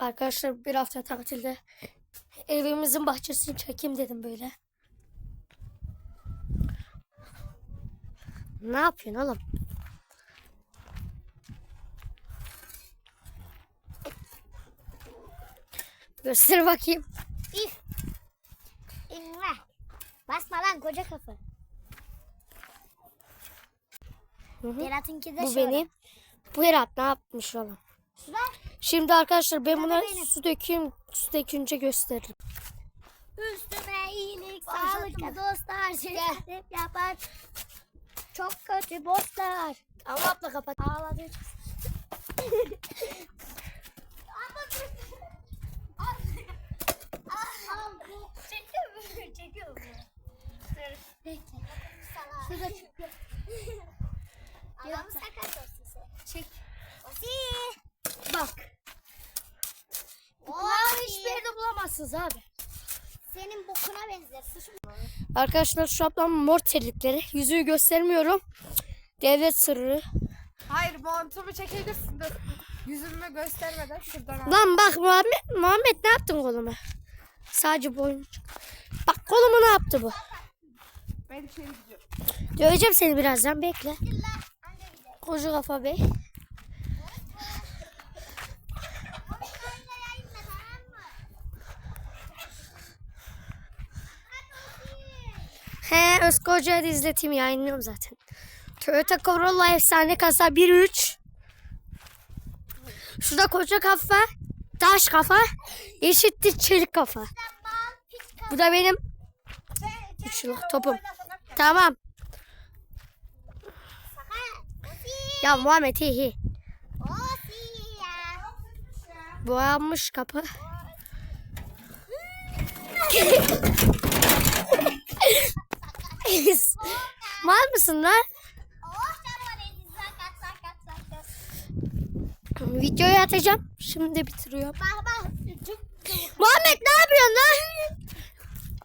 Arkadaşlar bir hafta tatilde evimizin bahçesini çekeyim dedim böyle. Ne yapıyorsun oğlum? Göster bakayım. İf. İnme. Basma lan koca kafa. Hı hı. Berat'ınki de Bu şöyle. benim. Bu Berat ne yapmış oğlum? Şimdi arkadaşlar ben buna su dökeyim. Su dökünce gösteririm. Üstüme iyilik, sağlık dostlar. Hep yapar. Çok kötü boşlar. Ama abla kapat. Ağladı. Çekiyor. Allah'ım sakat olsun sen. Çek. Bak. Kulağını hiçbir yerde bulamazsınız abi. Senin bokuna benzer. Suçum. Arkadaşlar şu ablam mor terlikleri. Yüzüğü göstermiyorum. Devlet sırrı. Hayır montumu çekebilirsin dur. Yüzümü göstermeden şuradan al. Lan bak Muhammed, Muhammed ne yaptın koluma? Sadece boyun. Bak kolumu ne yaptı bu? Ben içeri gidiyorum. Döveceğim seni birazdan bekle. Koca kafa bey. Da izleteyim yayınlıyorum zaten. Toyota Corolla efsane kasa 1.3. Şurada koca kafa, taş kafa, eşittir çelik kafa. Bu da benim üçlük topum. Tamam. Ya Muhammed hi hi. Boyanmış kapı. Mal mısın lan? Videoyu atacağım. Şimdi bitiriyorum. Muhammed ne yapıyorsun lan?